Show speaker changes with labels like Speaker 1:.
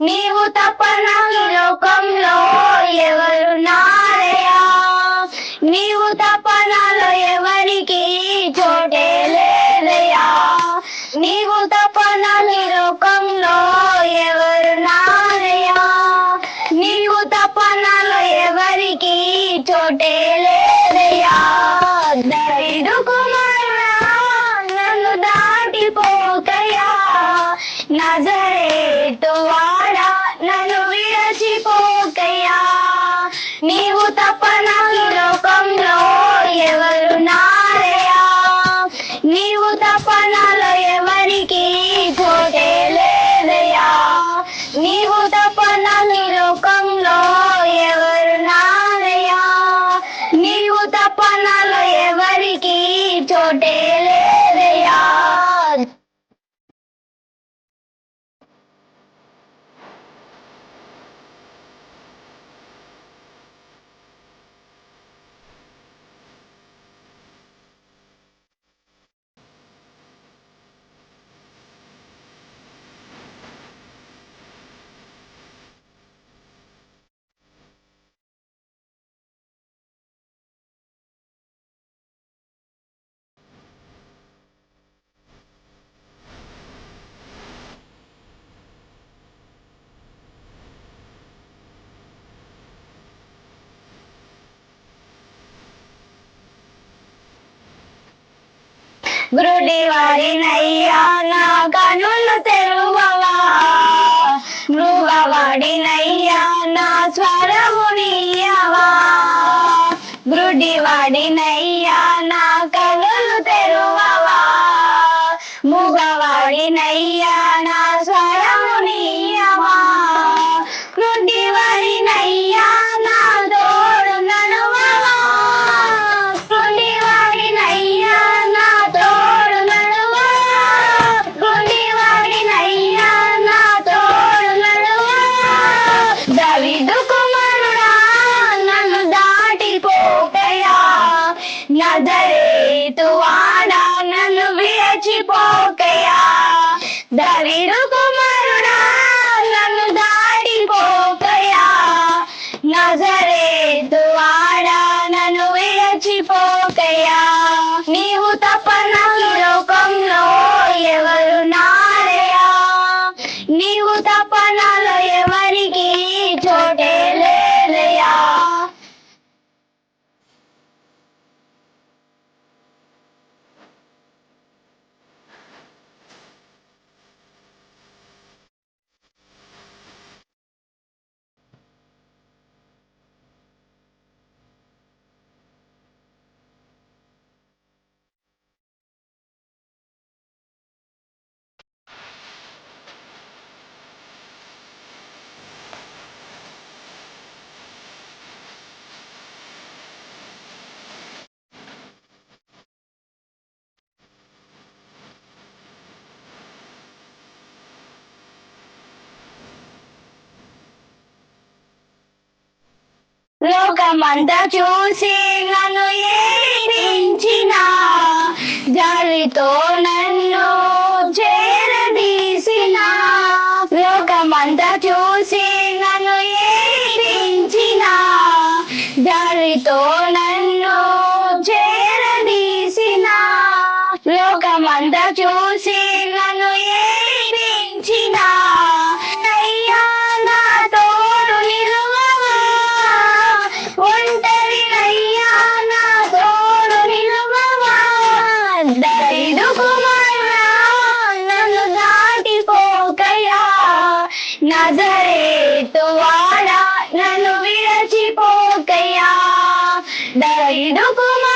Speaker 1: తప్ప నాకు లోకంలో ఎవరు నారయా? నీవు తప్ప నాలో ఎవరికి చోటే లేదయా నీవు తప్ప నాకు లోకంలో ఎవరు నారయా? నీవు తప్ప నాలో ఎవరికి చోటే లేదయా దరిదుకుమ తపనలో ఎవరికి పోటే లేదయా నీవు తపన నీ లోకంలో ఎవరు నారయా నీవు తప్ప నాలో ఎవరికి చోటే లేదయా గురుడి వాడినయ్యా నా కనులు తెరువవా? మృగవాడినయ్యా నా స్వరమునియవా గురుడి వాడినయ్యా నా కనులు తెరువవా? మృగవాడినయ్యా చచ్చిపోకయా దవిదు కుమారుడా నన్ను దాటిపోకయా నజరేతు వాడా నన్ను విరచిపోకయా నీవు తప్ప నాకు లోకంలో ఎవరు నారయా నీవు తప్ప నాలో ఎవరికి చోటే లేదయా లోకమంతా చూసి నన్ను ఏడించిన జాలితో నన్ను చేరదీసిన. లోకమంతా చూసి నన్ను ఏడించిన జాలితో నజరేతు వాడా నన్ను విరచిపోకయ్యా. దరిదు కుమార్